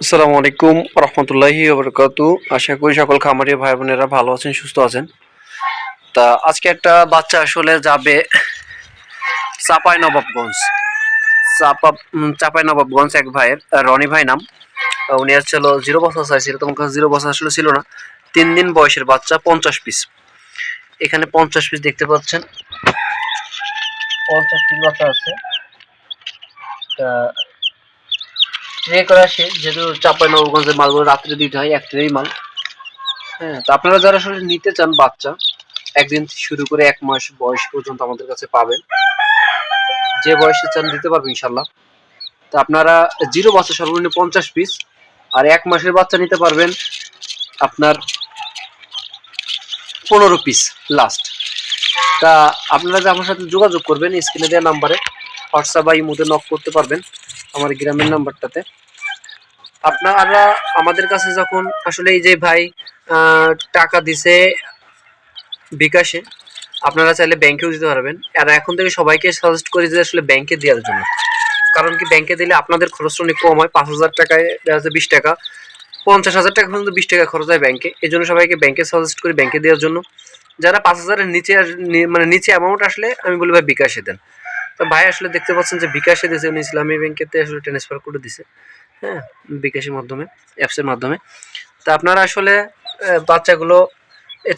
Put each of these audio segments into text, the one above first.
আসসালামু আলাইকুম রহমতুল্লাহি বরকাতু আশা করি সকল খামারি ভাই বোনেরা ভালো আছেন, সুস্থ আছেন। তা আজকে একটা বাচ্চা আসলে যাবে চাপাই নবাবগঞ্জ চাপা চাপাই নবাবগঞ্জ এক ভাইয়ের রনি ভাই নাম। উনি আসছিল জিরো বছর চাইছিল, তোমার কাছে জিরো বছর আসলে ছিল না। তিন দিন বয়সের বাচ্চা, পঞ্চাশ পিস এখানে পঞ্চাশ পিস দেখতে পাচ্ছেন। পঞ্চাশ পিস বাচ্চা আছে। তা ট্রে করে আসে, যেহেতু চাপাই নবগঞ্জের মালগুলো রাত্রে দুইটা হয় এক ট্রেই মাল। হ্যাঁ তো আপনারা যারা আসলে নিতে চান বাচ্চা, একদিন শুরু করে এক মাস বয়স পর্যন্ত আমাদের কাছে পাবেন। যে বয়সে চান দিতে পারবেন ইনশাল্লাহ তো আপনারা জিরো বাচ্চা, সর্বনিম্ন পঞ্চাশ পিস, আর এক মাসের বাচ্চা নিতে পারবেন আপনার পনেরো পিস লাস্ট তা আপনারা যে আমার সাথে যোগাযোগ করবেন, স্ক্রিনে দেওয়া নাম্বারে, হোয়াটসঅ্যাপ বা ইমোতে নক করতে পারবেন। আমার গ্রামের নাম্বারটাতে। আপনারা আমাদের কাছে যখন আসলে এই যে ভাই টাকা দিছে বিকাশে, আপনারা চাইলে ব্যাংকেও দিতে পারবেন। আর এখন থেকে সবাইকে সাজেস্ট করি যে আসলে ব্যাংকে দেওয়ার জন্য। কারণ কি ব্যাংকে দিলে আপনাদের খরচটা অনেক কম হয়, পাঁচ হাজার টাকায় দেখা যাচ্ছে বিশ টাকা। পঞ্চাশ হাজার টাকা পর্যন্ত বিশ টাকা খরচ হয় ব্যাংকে। এই জন্য সবাইকে ব্যাংকে সাজেস্ট করি ব্যাংকে দেওয়ার জন্য। যারা পাঁচ হাজারের নিচে মানে নিচে অ্যামাউন্ট আসলে আমি বলি ভাই বিকাশে দেন। তো ভাই আসলে দেখতে পাচ্ছেন যে বিকাশে দিয়েছে, উনি ইসলামী ব্যাংকেতে আসলে ট্রান্সফার করে দিছে। হ্যাঁ বিকাশের মাধ্যমে অ্যাপসের মাধ্যমে। তা আপনারা আসলে বাচ্চাগুলো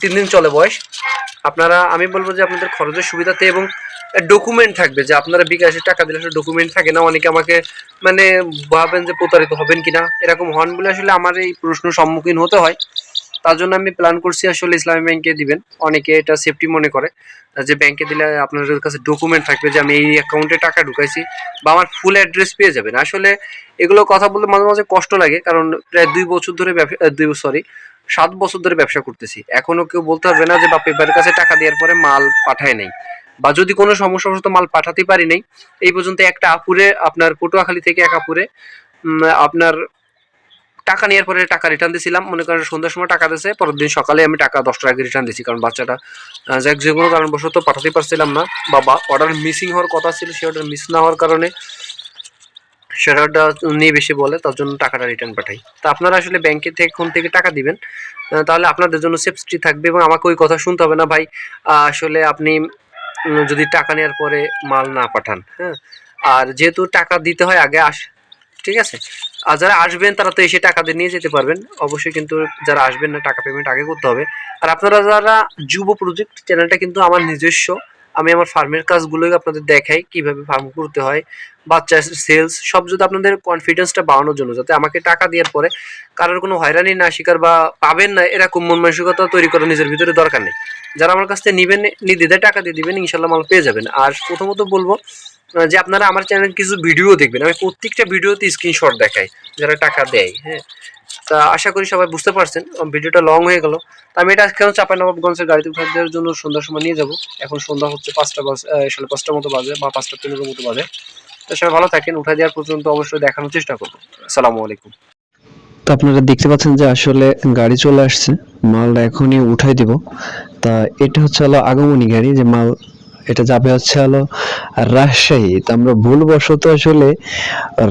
তিন দিন চলে বয়স। আপনারা, আমি বলব যে আপনাদের খরচের সুবিধাতে এবং ডকুমেন্ট থাকবে যে আপনারা বিকাশে টাকা দিলে আসলে ডকুমেন্ট থাকে না। অনেকে আমাকে মানে ভাবেন যে প্রতারিত হবেন কিনা, এরকম হন বলে আসলে আমার এই প্রশ্ন সম্মুখীন হতে হয়। তার জন্য আমি প্ল্যান করছি আসলে ইসলামী ব্যাংকে দিবেন। অনেকে এটা সেফটি মনে করে, যে ব্যাংকে দিলে আপনাদের কাছে ডকুমেন্ট থাকবে যে আমি এই অ্যাকাউন্টে টাকা ঢুকাইছি বা আমার ফুল অ্যাড্রেস পেয়ে যাবেন। আসলে এগুলো কথা বলতে মাঝে মাঝে কষ্ট লাগে, কারণ প্রায় দুই বছর ধরে দুই সরি সাত বছর ধরে ব্যবসা করতেছি। এখনও কেউ বলতে পারবে না যে বা পেপারের কাছে টাকা দেওয়ার পরে মাল পাঠায় নাই। বা যদি কোনো সমস্যা সমস্যাবশত মাল পাঠাতে পারি নাই। এই পর্যন্ত একটা আপুরে, আপনার পটুয়াখালী থেকে এক আপুরে আপনার টাকা নেওয়ার পরে টাকা রিটার্ন দিয়েছিলাম মনে করেন সন্ধ্যার সময় টাকা দিয়েছে পরের দিন সকালে আমি টাকা দশ টাকা রিটার্ন দিয়েছি কারণ বাচ্চাটা যাক, যে কোনো কারণবশত পাঠাতে পারছিলাম না। বা অর্ডার মিসিং হওয়ার কথা ছিল, সে অর্ডার মিস না হওয়ার কারণে সেটা নিয়ে বেশি বলে, তার জন্য টাকাটা রিটার্ন পাঠাই। তা আপনারা আসলে ব্যাংকে থেকে কোন থেকে টাকা দিবেন তাহলে আপনাদের জন্য সেফটি থাকবে এবং আমাকে ওই কথা শুনতে হবে না, ভাই আসলে আপনি যদি টাকা নেওয়ার পরে মাল না পাঠান হ্যাঁ? আর যেহেতু টাকা দিতে হয়, আগে আস ঠিক আছে? আর যারা আসবেন, তারা তো এসে টাকা দিয়ে নিয়ে যেতে পারবেন। অবশ্যই কিন্তু যারা আসবেন না, টাকা পেমেন্ট আগে করতে হবে। আর আপনারা যারা যুব প্রজেক্ট চ্যানেলটা কিন্তু আমার নিজস্ব। আমি আমার ফার্মের কাজগুলোই আপনাদের দেখাই, কীভাবে ফার্ম করতে হয়, বাচ্চা সেলস সব যদি আপনাদের কনফিডেন্সটা বাড়ানোর জন্য, যাতে আমাকে টাকা দেওয়ার পরে কারোর কোনো হয়রানি না, শিকার বা পাবেন না, এরকম মন মানসিকতা তৈরি করা নিজের ভিতরে দরকার নেই। যারা আমার কাছ থেকে নেবেন নির্দ্বিধায় টাকা দিয়ে দিবেন, ইনশাল্লাহ মাল পেয়ে যাবেন। আর প্রথমত বলব যে আপনারা আমার চ্যানেল কিছু ভিডিও দেখবেন। আমি প্রত্যেকটা ভিডিওতে স্ক্রিনশট দেখাই, যারা টাকা দেয় হ্যাঁ। তা আশা করি সবাই বুঝতে পারছেন ভিডিওটা লং হয়ে গেল। তা আমি এটা কেন চাপাই নবাবগঞ্জের গাড়িতে উঠার দেওয়ার জন্য সন্ধ্যার সময় নিয়ে যাব। এখন সন্ধ্যা হচ্ছে পাঁচটা বাজ সাড়ে পাঁচটার মতো বাজে বা পাঁচটা পনেরোর মতো বাজে। তো সবাই ভালো থাকেন উঠা দেওয়ার পর্যন্ত অবশ্যই দেখানোর চেষ্টা করব। আসসালামু আলাইকুম। তো আপনারা দেখতে পাচ্ছেন যে আসলে গাড়ি চলে আসছে, মালটা এখনই উঠাই দিব। তা এটা হচ্ছে হলো আগমনী গাড়ি, যে মাল এটা যাবে হচ্ছে হলো রাজশাহী। তো আমরা ভুলবশত আসলে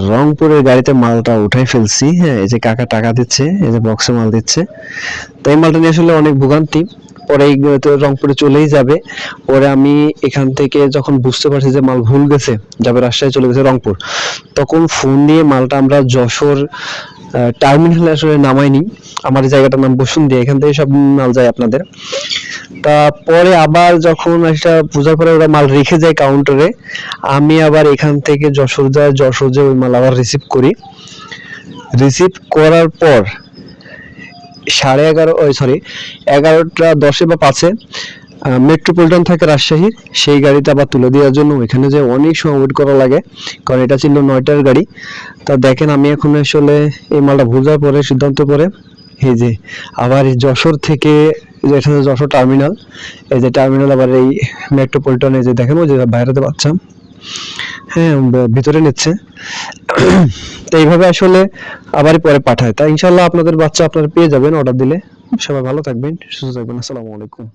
রংপুরের গাড়িতে মালটা উঠাই ফেলছি হ্যাঁ এই যে কাকা টাকা দিচ্ছে, এই যে বক্সে মাল দিচ্ছে। তো এই মালটা নিয়ে আসলে অনেক ভোগান্তি। পরে তো রংপুরে চলেই যাবে। পরে আমি এখান থেকে যখন বুঝতে পারছি যে মাল ভুল গেছে, যাবে রাজশাহী চলে গেছে রংপুর, তখন ফোন দিয়ে মালটা আমরা যশোর টার্মিনালে আসলে নামাইনি আমার জায়গাটার নাম বসুন্ধি এখান থেকে সব মাল যায় আপনাদের। তা পরে আবার যখন একটা পূজার পরে ওরা মাল রেখে যায় কাউন্টারে আমি আবার এখান থেকে যশোর যায় যশোর যে ওই মাল আবার রিসিভ করি। রিসিভ করার পর সাড়ে এগারো সরি এগারোটা দশে বা পাঁচে মেট্রোপলিটন থাকে রাজশাহীর, সেই গাড়িটা আবার তুলে দেওয়ার জন্য ওইখানে যে অনেক সময় ওয়েট করা লাগে, কারণ এটা ছিল নয়টার গাড়ি। তা দেখেন আমি এখন আসলে এই মালটা বোঝার পরে, সিদ্ধান্ত পরে এই যে আবার যশোর থেকে এখানে যশোর টার্মিনাল এই যে টার্মিনাল আবার এই মেট্রোপলিটন যে দেখেন ওই যে বাইরেতে পাচ্ছাম। হ্যাঁ ভিতরে নিচ্ছে। তো এইভাবে আসলে আবারই পরে পাঠায়। তা ইনশাল্লাহ আপনাদের বাচ্চা আপনারা পেয়ে যাবেন অর্ডার দিলে। সবাই ভালো থাকবেন, সুস্থ থাকবেন। আসসালামু আলাইকুম।